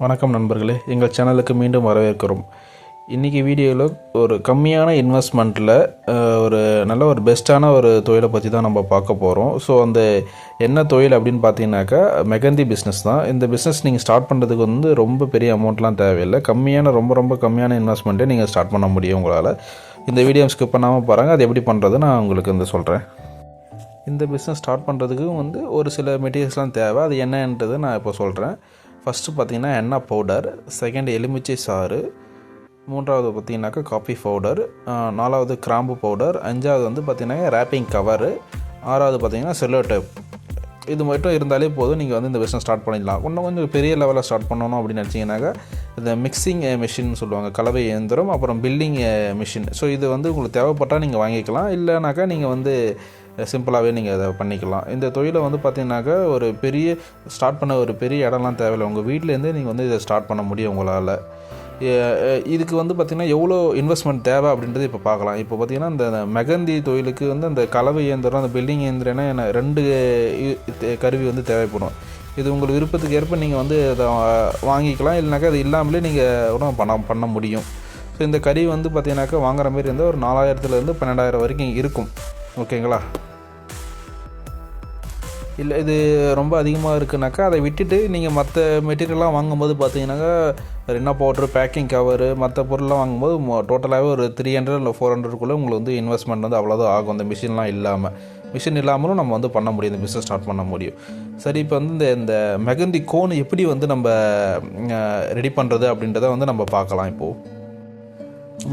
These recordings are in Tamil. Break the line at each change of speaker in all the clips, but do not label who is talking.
வணக்கம் நண்பர்களே எங்கள் சேனலுக்கு மீண்டும் வரவேற்கிறோம். இன்றைக்கி வீடியோவில் ஒரு கம்மியான இன்வெஸ்ட்மெண்ட்டில் ஒரு நல்ல ஒரு பெஸ்ட்டான ஒரு தொழிலை பற்றி தான் நம்ம பார்க்க போகிறோம் ஸோ அந்த என்ன தொழில் அப்படின்னு பார்த்தீங்கன்னாக்கா மெகந்தி பிஸ்னஸ் தான். இந்த பிஸ்னஸ் நீங்கள் ஸ்டார்ட் பண்ணுறதுக்கு வந்து ரொம்ப பெரிய அமௌண்ட்லாம் தேவையில்லை. கம்மியான ரொம்ப ரொம்ப கம்மியான இன்வெஸ்ட்மெண்ட்டே நீங்கள் ஸ்டார்ட் பண்ண முடியும் உங்களால். இந்த வீடியோ ஸ்கிப் பண்ணாமல் பாருங்கள் அது எப்படி பண்ணுறது நான் உங்களுக்கு வந்து சொல்கிறேன் இந்த பிஸ்னஸ் ஸ்டார்ட் பண்ணுறதுக்கு வந்து ஒரு சில மெட்டீரியல்ஸ்லாம் தேவை. அது என்னன்றதை நான் இப்போ சொல்கிறேன் ஃபஸ்ட்டு பார்த்தீங்கன்னா எண்ணெய் பவுடர் செகண்ட் எலுமிச்சை சாறு மூன்றாவது பார்த்திங்கனாக்கா காஃபி பவுடர் நாலாவது கிராம்பு பவுடர் அஞ்சாவது வந்து பார்த்தீங்கன்னா ரேப்பிங் கவரு ஆறாவது பார்த்தீங்கன்னா செல்லோ டேப் இது மட்டும் இருந்தாலே போதும் நீங்கள் வந்து இந்த பிஸ்னஸ் ஸ்டார்ட் பண்ணிடலாம். இன்னும் கொஞ்சம் பெரிய லெவலில் ஸ்டார்ட் பண்ணணும் அப்படின்னு நினச்சிங்கனாக்கா இந்த மிக்சிங் மிஷின் சொல்லுவாங்க கலவை இயந்திரம் அப்புறம் பில்டிங் மிஷின் ஸோ இது வந்து உங்களுக்கு தேவைப்பட்டால் நீங்கள் வாங்கிக்கலாம். இல்லைனாக்கா நீங்கள் வந்து சிம்பிளாகவே நீங்கள் அதை பண்ணிக்கலாம். இந்த தொழிலை வந்து பார்த்தீங்கன்னாக்கா ஒரு பெரிய ஸ்டார்ட் பண்ண ஒரு பெரிய இடம்லாம் தேவையில்லை. உங்கள் வீட்டிலேருந்தே நீங்கள் வந்து இதை ஸ்டார்ட் பண்ண முடியும் உங்களால். இதுக்கு வந்து பார்த்திங்கன்னா எவ்வளோ இன்வெஸ்ட்மெண்ட் தேவை அப்படின்றது இப்போ பார்க்கலாம். இப்போ பார்த்தீங்கன்னா இந்த மெகந்தி தொழிலுக்கு வந்து அந்த கலவை இயந்திரம் அந்த பில்டிங் இயந்திரம்னா என்ன ரெண்டு இ- கருவி வந்து தேவைப்படும். இது உங்கள் விருப்பத்துக்கு ஏற்ப நீங்கள் வந்து அதை வாங்கிக்கலாம். இல்லைனாக்கா அது இல்லாமலே நீங்கள் கூட பண்ண பண்ண முடியும். ஸோ இந்த கருவி வந்து பார்த்தீங்கன்னாக்கா வாங்குற மாதிரி இருந்தால் ஒரு நாலாயிரத்துலேருந்து பன்னெண்டாயிரம் வரைக்கும் இருக்கும். ஓகேங்களா? இல்லை இது ரொம்ப அதிகமாக இருக்குனாக்கா அதை விட்டுட்டு நீங்கள் மற்ற மெட்டீரியல்லாம் வாங்கும்போது பார்த்தீங்கன்னாக்கா என்ன பவுட்ரு பேக்கிங் கவரு மற்ற பொருள்லாம் வாங்கும்போது டோட்டலாகவே ஒரு த்ரீ ஹண்ட்ரட் இல்லை ஃபோர் ஹண்ட்ரட்குள்ளே உங்களுக்கு வந்து இன்வெஸ்ட்மெண்ட் வந்து அவ்வளோதான் ஆகும். அந்த மிஷின்லாம் இல்லாமல் மிஷின் இல்லாமலும் நம்ம வந்து பண்ண முடியும். இந்த பிஸ்னஸ் ஸ்டார்ட் பண்ண முடியும். சரி இப்போ வந்து இந்த இந்த மெகந்தி கோன் எப்படி வந்து நம்ம ரெடி பண்ணுறது அப்படின்றத வந்து நம்ம பார்க்கலாம் இப்போது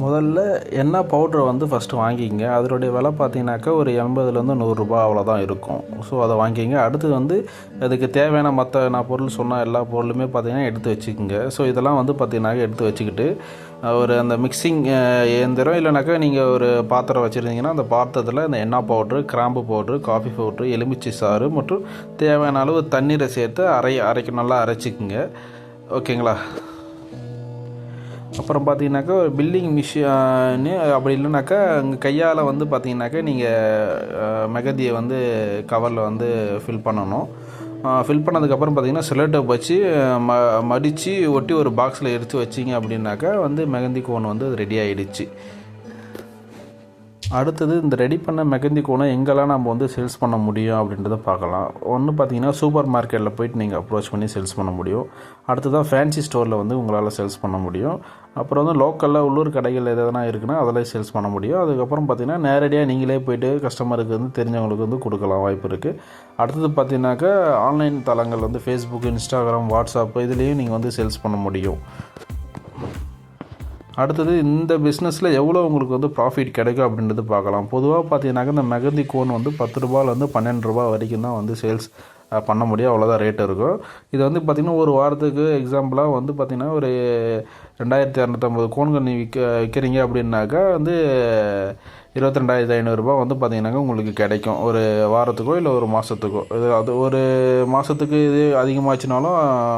முதல்ல எண்ணெய் பவுட்ரு வந்து ஃபஸ்ட்டு வாங்கிங்க. அதனுடைய விலை பார்த்தீங்கன்னாக்கா ஒரு எண்பதுலேருந்து நூறுரூபா அவ்வளோதான் இருக்கும். ஸோ அதை வாங்கிங்க. அடுத்து வந்து அதுக்கு தேவையான மற்ற நான் பொருள் சொன்ன எல்லா பொருளுமே பார்த்தீங்கன்னா எடுத்து வச்சுக்கோங்க. ஸோ இதெல்லாம் வந்து பார்த்தீங்கன்னாக்கா எடுத்து வச்சுக்கிட்டு ஒரு அந்த மிக்சிங் இயந்திரம் இல்லைனாக்கா நீங்கள் ஒரு பாத்திரம் வச்சுருந்தீங்கன்னா அந்த பாத்திரத்தில் இந்த எண்ணெய் பவுட்ரு கிராம்பு பவுட்ரு காஃபி பவுட்ரு எலுமிச்சை சாறு மற்றும் தேவையான அளவு தண்ணீரை சேர்த்து அரை அரைக்க நல்லா அரைச்சிக்குங்க. ஓகேங்களா அப்புறம் பார்த்தீங்கன்னாக்கா ஒரு பில்டிங் மிஷின்னு அப்படி இல்லைனாக்கா உங்கள் கையால் வந்து பார்த்தீங்கன்னாக்கா நீங்கள் மெகதியை வந்து கவரில் வந்து ஃபில் பண்ணணும். ஃபில் பண்ணதுக்கப்புறம் பார்த்தீங்கன்னா செலோடேப் வச்சு ம மடித்து ஒட்டி ஒரு பாக்ஸில் எடுத்து வச்சிங்க அப்படின்னாக்கா வந்து மெகந்தி கோன் வந்து ரெடி ஆகிடுச்சு அடுத்தது இந்த ரெடி பண்ண மெகந்தி கோனை எங்கெல்லாம் நம்ம வந்து சேல்ஸ் பண்ண முடியும் அப்படின்றத பார்க்கலாம். ஒன்று பார்த்தீங்கன்னா சூப்பர் மார்க்கெட்டில் போயிட்டு நீங்கள் அப்ரோச் பண்ணி சேல்ஸ் பண்ண முடியும். அடுத்ததான் ஃபேன்சி ஸ்டோரில் வந்து உங்களால் சேல்ஸ் பண்ண முடியும். அப்புறம் வந்து லோக்கலில் உள்ளூர் கடைகள் எதனா இருக்குன்னா அதில் சேல்ஸ் பண்ண முடியும். அதுக்கப்புறம் பார்த்தீங்கன்னா நேரடியாக நீங்களே போய்ட்டு கஸ்டமருக்கு வந்து தெரிஞ்சவங்களுக்கு வந்து கொடுக்கலாம் வாய்ப்பு இருக்குது அடுத்தது பார்த்தீங்கன்னாக்கா ஆன்லைன் தளங்கள் வந்து ஃபேஸ்புக் இன்ஸ்டாகிராம் வாட்ஸ்அப் இதுலேயும் நீங்கள் வந்து சேல்ஸ் பண்ண முடியும். அடுத்தது இந்த பிஸ்னஸில் எவ்வளோ உங்களுக்கு வந்து ப்ராஃபிட் கிடைக்கும் அப்படின்றது பார்க்கலாம். பொதுவாக பார்த்தீங்கன்னாக்கா இந்த மெகந்தி கோன் வந்து பத்து ரூபாயிலேருந்து பன்னெண்டு ரூபா வரைக்கும் தான் வந்து சேல்ஸ் பண்ண முடியும். அவ்வளோதான் ரேட் இருக்கும். இது வந்து பார்த்திங்கன்னா ஒரு வாரத்துக்கு எக்ஸாம்பிளாக வந்து பார்த்திங்கன்னா ஒரு ரெண்டாயிரத்தி இரநூத்தம்பது கோன்கள் நீ விற்க விற்கிறீங்க அப்படின்னாக்கா வந்து இருபத்தி ரெண்டாயிரத்தி ஐநூறுரூபா வந்து பார்த்திங்கனாக்கா உங்களுக்கு கிடைக்கும். ஒரு வாரத்துக்கோ இல்லை ஒரு மாதத்துக்கோ இது அது ஒரு மாதத்துக்கு இது அதிகமாச்சுனாலும்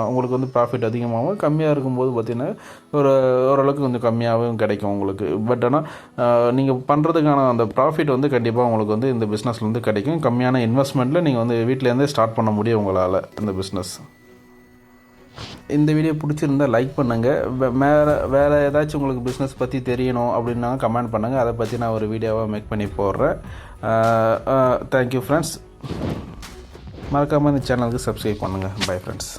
உங்களுக்கு வந்து ப்ராஃபிட் அதிகமாகவும் கம்மியாக இருக்கும்போது பார்த்திங்கன்னா ஒரு ஓரளவுக்கு கொஞ்சம் கம்மியாகவும் கிடைக்கும் உங்களுக்கு. பட் ஆனால் நீங்கள் பண்ணுறதுக்கான அந்த ப்ராஃபிட் வந்து கண்டிப்பாக உங்களுக்கு வந்து இந்த பிஸ்னஸ்லேருந்து கிடைக்கும். கம்மியான இன்வெஸ்ட்மெண்ட்டில் நீங்கள் வந்து வீட்டிலேருந்தே ஸ்டார்ட் பண்ண முடியும் உங்களால் இந்த பிஸ்னஸ் இந்த வீடியோ பிடிச்சிருந்தா லைக் பண்ணுங்கள் வேறு வேறு ஏதாச்சும் உங்களுக்கு பிஸ்னஸ் பற்றி தெரியணும் அப்படின்னா கமெண்ட் பண்ணுங்கள் அதை பற்றி நான் ஒரு வீடியோவாக மேக் பண்ணி போடுறேன். தேங்க்யூ ஃப்ரெண்ட்ஸ் மறக்காமல் இந்த சேனலுக்கு சப்ஸ்கிரைப் பண்ணுங்கள் பை ஃப்ரெண்ட்ஸ்